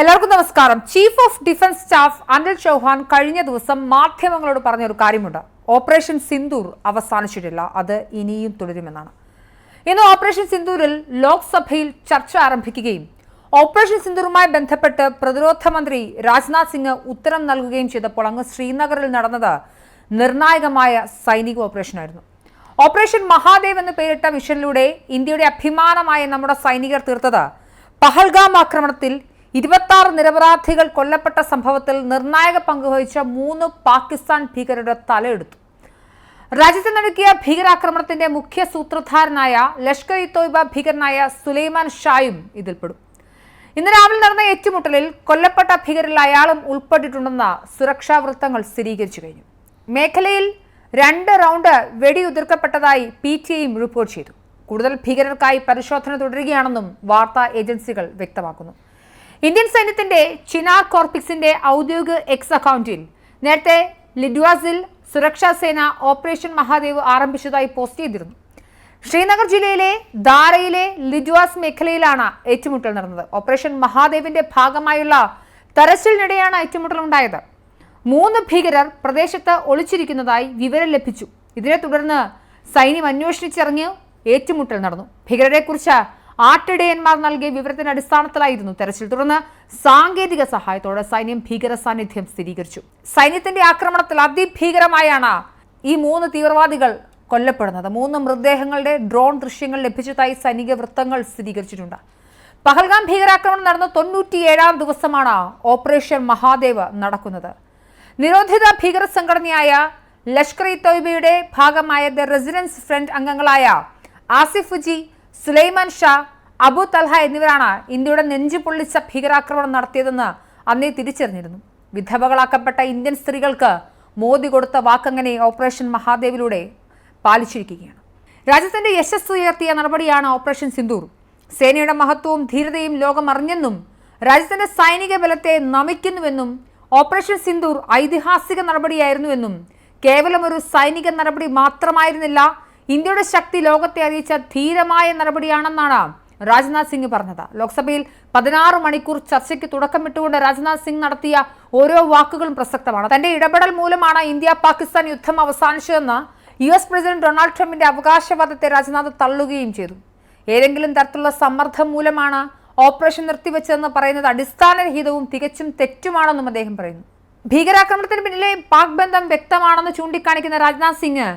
എല്ലാവർക്കും നമസ്കാരം. Chief of defence staff Anil Chauhan കഴിഞ്ഞ ദിവസം മാധ്യമങ്ങളോട് പറഞ്ഞ ഒരു കാര്യമുണ്ട്. ഓപ്പറേഷൻ സിന്ദൂർ അവസാനിച്ചിട്ടില്ല. അത് ഇനിയും തുടരുമെന്നാണ്. ഇന്ന് ഓപ്പറേഷൻ സിന്ദൂരിൽ ലോക്സഭയിൽ ചർച്ച ആരംഭിക്കുകയും ഓപ്പറേഷൻ സിന്ദൂറുമായി ബന്ധപ്പെട്ട് പ്രതിരോധ മന്ത്രി രാജ്നാഥ് സിംഗ് ഉത്തരം നൽകുകയും ചെയ്തപ്പോൾ അങ്ങ് ശ്രീനഗറിൽ നടന്നത് നിർണായകമായ സൈനിക ഓപ്പറേഷനായിരുന്നു. ഓപ്പറേഷൻ മഹാദേവ് എന്ന് പേരിട്ട മിഷനിലൂടെ ഇന്ത്യയുടെ അഭിമാനമായ നമ്മുടെ സൈനികർ തീർത്തത് പഹൽഗാം ആക്രമണത്തിൽ ഇരുപത്തി നിരപരാധികൾ കൊല്ലപ്പെട്ട സംഭവത്തിൽ നിർണായക പങ്കുവഹിച്ച മൂന്ന് പാകിസ്ഥാൻ ഭീകരരുടെ തലയെടുത്തു. രാജ്യത്ത് നടക്കിയ ഭീകരാക്രമണത്തിന്റെ മുഖ്യ സൂത്രധാരനായ ലഷ്കർ ഇ തോയ്ബ ഭീകരനായ സുലൈമാൻ ഷായും ഇതിൽപ്പെടും. ഇന്ന് രാവിലെ നടന്ന ഏറ്റുമുട്ടലിൽ കൊല്ലപ്പെട്ട ഭീകരിൽ അയാളും ഉൾപ്പെട്ടിട്ടുണ്ടെന്ന് സുരക്ഷാ വൃത്തങ്ങൾ സ്ഥിരീകരിച്ചു കഴിഞ്ഞു. മേഖലയിൽ രണ്ട് റൗണ്ട് വെടിയുതിർക്കപ്പെട്ടതായി പി ടി ഐയും റിപ്പോർട്ട് ചെയ്തു. കൂടുതൽ ഭീകരർക്കായി പരിശോധന തുടരുകയാണെന്നും വാർത്താ ഏജൻസികൾ വ്യക്തമാക്കുന്നു. ഇന്ത്യൻ സൈന്യത്തിന്റെ ചിനാർ കോർപ്പിക്സിന്റെ ഔദ്യോഗിക എക്സ് അക്കൗണ്ടിൽ നേരത്തെ ലിഡ്വാസിൽ സുരക്ഷാ സേന ഓപ്പറേഷൻ മഹാദേവ് ആരംഭിച്ചതായി പോസ്റ്റ് ചെയ്തിരുന്നു. ശ്രീനഗർ ജില്ലയിലെ ദാരയിലെ ലിഡ്വാസ് മേഖലയിലാണ് ഏറ്റുമുട്ടൽ നടന്നത്. ഓപ്പറേഷൻ മഹാദേവിന്റെ ഭാഗമായുള്ള തെരച്ചിലിനിടെയാണ് ഏറ്റുമുട്ടൽ ഉണ്ടായത്. മൂന്ന് ഭീകരർ പ്രദേശത്ത് ഒളിച്ചിരിക്കുന്നതായി വിവരം ലഭിച്ചു. ഇതിനെ തുടർന്ന് സൈന്യം അന്വേഷിച്ചിറങ്ങി ഏറ്റുമുട്ടൽ നടന്നു. ഭീകരരെക്കുറിച്ച് ആട്ടിടയന്മാർ നൽകിയ വിവരത്തിന്റെ അടിസ്ഥാനത്തിലായിരുന്നു തെരച്ചിൽ. തുടർന്ന് സാങ്കേതിക സഹായത്തോടെ സൈന്യം ഭീകര സാന്നിധ്യം സ്ഥിരീകരിച്ചു. സൈന്യത്തിന്റെ ആക്രമണത്തിൽ അതിഭീകരമായാണ് ഈ മൂന്ന് തീവ്രവാദികൾ കൊല്ലപ്പെടുന്നത്. മൂന്ന് മൃതദേഹങ്ങളുടെ ഡ്രോൺ ദൃശ്യങ്ങൾ ലഭിച്ചതായി സൈനിക വൃത്തങ്ങൾ സ്ഥിരീകരിച്ചിട്ടുണ്ട്. പഹൽഗാം ഭീകരാക്രമണം നടന്ന തൊണ്ണൂറ്റിയേഴാം ദിവസമാണ് ഓപ്പറേഷൻ മഹാദേവ് നടക്കുന്നത്. നിരോധിത ഭീകര സംഘടനയായ ലഷ്കർ ഇ തോയ്ബയുടെ ഭാഗമായ ദ റെസിഡൻസ് ഫ്രണ്ട് അംഗങ്ങളായ ആസിഫുജി സുലൈമാൻ ഷാ അബു തൽഹ എന്നിവരാണ് ഇന്ത്യയുടെ നെഞ്ചു പൊള്ളിച്ച ഭീകരാക്രമണം നടത്തിയതെന്ന് അന്നേ തിരിച്ചറിഞ്ഞിരുന്നു. വിധവകളാക്കപ്പെട്ട ഇന്ത്യൻ സ്ത്രീകൾക്ക് മോദി കൊടുത്ത വാക്കങ്ങനെ ഓപ്പറേഷൻ മഹാദേവിലൂടെ പാലിച്ചിരിക്കുകയാണ്. രാജ്യത്തിന്റെ യശസ് ഉയർത്തിയ നടപടിയാണ് ഓപ്പറേഷൻ സിന്ദൂർ. സേനയുടെ മഹത്വവും ധീരതയും ലോകം അറിഞ്ഞെന്നും രാജ്യത്തിന്റെ സൈനിക ബലത്തെ നമിക്കുന്നുവെന്നും ഓപ്പറേഷൻ സിന്ദൂർ ഐതിഹാസിക നടപടിയായിരുന്നുവെന്നും കേവലം ഒരു സൈനിക നടപടി മാത്രമായിരുന്നില്ല ഇന്ത്യയുടെ ശക്തി ലോകത്തെ അറിയിച്ച ധീരമായ നടപടിയാണെന്നാണ് രാജ്നാഥ് സിംഗ് പറഞ്ഞത്. ലോക്സഭയിൽ പതിനാറ് മണിക്കൂർ ചർച്ചയ്ക്ക് തുടക്കമിട്ടുകൊണ്ട് രാജ്നാഥ് സിംഗ് നടത്തിയ ഓരോ വാക്കുകളും പ്രസക്തമാണ്. തന്റെ ഇടപെടൽ മൂലമാണ് ഇന്ത്യ പാകിസ്ഥാൻ യുദ്ധം അവസാനിച്ചതെന്ന് യു എസ് പ്രസിഡന്റ് ഡൊണാൾഡ് ട്രംപിന്റെ അവകാശവാദത്തെ രാജ്നാഥ് തള്ളുകയും ചെയ്തു. ഏതെങ്കിലും തരത്തിലുള്ള സമ്മർദ്ദം മൂലമാണ് ഓപ്പറേഷൻ നിർത്തിവെച്ചതെന്ന് പറയുന്നത് അടിസ്ഥാനരഹിതവും തികച്ചും തെറ്റുമാണെന്നും അദ്ദേഹം പറയുന്നു. ഭീകരാക്രമണത്തിന് പിന്നിലെ പാക് ബന്ധം വ്യക്തമാണെന്ന് ചൂണ്ടിക്കാണിക്കുന്ന രാജ്നാഥ് സിംഗ്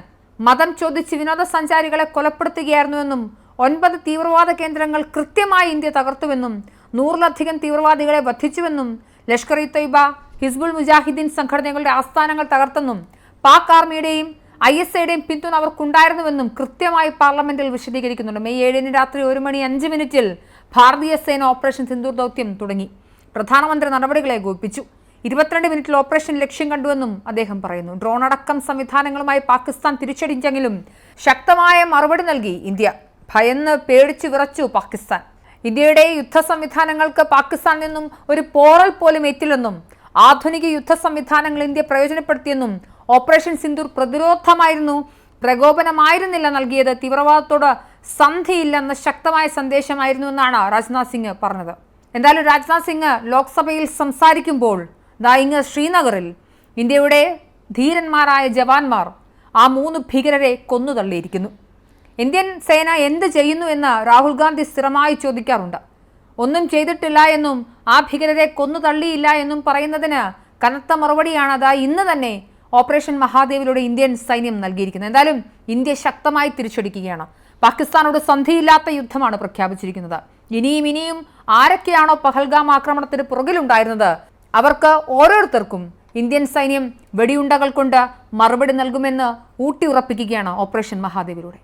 മതം ചോദിച്ച് വിനോദസഞ്ചാരികളെ കൊലപ്പെടുത്തുകയായിരുന്നുവെന്നും ഒൻപത് തീവ്രവാദ കേന്ദ്രങ്ങൾ കൃത്യമായി ഇന്ത്യ തകർത്തുവെന്നും നൂറിലധികം തീവ്രവാദികളെ വധിച്ചുവെന്നും ലഷ്കർ ഇ തൊയ്ബ ഹിസ്ബുൾ മുജാഹിദ്ദീൻ സംഘടനകളുടെ ആസ്ഥാനങ്ങൾ തകർത്തെന്നും പാക് ആർമിയുടെയും ഐ എസ് ഐയുടെയും പിന്തുണ അവർക്കുണ്ടായിരുന്നുവെന്നും കൃത്യമായി പാർലമെന്റിൽ വിശദീകരിക്കുന്നുണ്ട്. മെയ് ഏഴിന് രാത്രി ഒരു മണി അഞ്ച് മിനിറ്റിൽ ഭാരതീയ സേന ഓപ്പറേഷൻ സിന്ദൂർ ദൗത്യം തുടങ്ങി. പ്രധാനമന്ത്രി നടപടികളെ ഏകോപിപ്പിച്ചു ഇരുപത്തിരണ്ട് മിനിറ്റിൽ ഓപ്പറേഷൻ ലക്ഷ്യം കണ്ടുവെന്നും അദ്ദേഹം പറയുന്നു. ഡ്രോൺ അടക്കം സംവിധാനങ്ങളുമായി പാകിസ്ഥാൻ തിരിച്ചടിഞ്ഞെങ്കിലും ശക്തമായ മറുപടി നൽകി ഇന്ത്യ. ഭയന്ന് പേടിച്ചു വിറച്ചു പാകിസ്ഥാൻ. ഇന്ത്യയുടെ യുദ്ധ സംവിധാനങ്ങൾക്ക് പാകിസ്ഥാനിൽ നിന്നും ഒരു പോറൽ പോലും ഏറ്റില്ലെന്നും ആധുനിക യുദ്ധ സംവിധാനങ്ങൾ ഇന്ത്യ പ്രയോജനപ്പെടുത്തിയെന്നും ഓപ്പറേഷൻ സിന്ദൂർ പ്രതിരോധമായിരുന്നു പ്രകോപനമായിരുന്നില്ല നൽകിയത്. തീവ്രവാദത്തോട് സന്ധിയില്ലെന്ന ശക്തമായ സന്ദേശമായിരുന്നു എന്നാണ് രാജ്നാഥ് സിംഗ് പറഞ്ഞത്. എന്തായാലും രാജ്നാഥ് സിംഗ് ലോക്സഭയിൽ സംസാരിക്കുമ്പോൾ ദാ ഇങ്ങ് ശ്രീനഗറിൽ ഇന്ത്യയുടെ ധീരന്മാരായ ജവാന്മാർ ആ മൂന്ന് ഭീകരരെ കൊന്നു തള്ളിയിരിക്കുന്നു ഇന്ത്യൻ സേന എന്ത് ചെയ്യുന്നു എന്ന് രാഹുൽ ഗാന്ധി സ്ഥിരമായി ചോദിക്കാറുണ്ട്. ഒന്നും ചെയ്തിട്ടില്ല എന്നും ആ ഭീകരരെ കൊന്നു തള്ളിയില്ല എന്നും പറയുന്നതിന് കനത്ത മറുപടിയാണ് അതാ ഇന്ന് തന്നെ ഓപ്പറേഷൻ മഹാദേവിലൂടെ ഇന്ത്യൻ സൈന്യം നൽകിയിരിക്കുന്നത്. എന്തായാലും ഇന്ത്യ ശക്തമായി തിരിച്ചടിക്കുകയാണ്. പാകിസ്ഥാനോട് സന്ധിയില്ലാത്ത യുദ്ധമാണ് പ്രഖ്യാപിച്ചിരിക്കുന്നത്. ഇനിയും ഇനിയും ആരൊക്കെയാണോ പഹൽഗാം ആക്രമണത്തിന് പുറകിലുണ്ടായിരുന്നത് അവർക്ക് ഓരോരുത്തർക്കും ഇന്ത്യൻ സൈന്യം വെടിയുണ്ടകൾ കൊണ്ട് മറുപടി നൽകുമെന്ന് ഊട്ടിയുറപ്പിക്കുകയാണ് ഓപ്പറേഷൻ മഹാദേവിലൂടെ.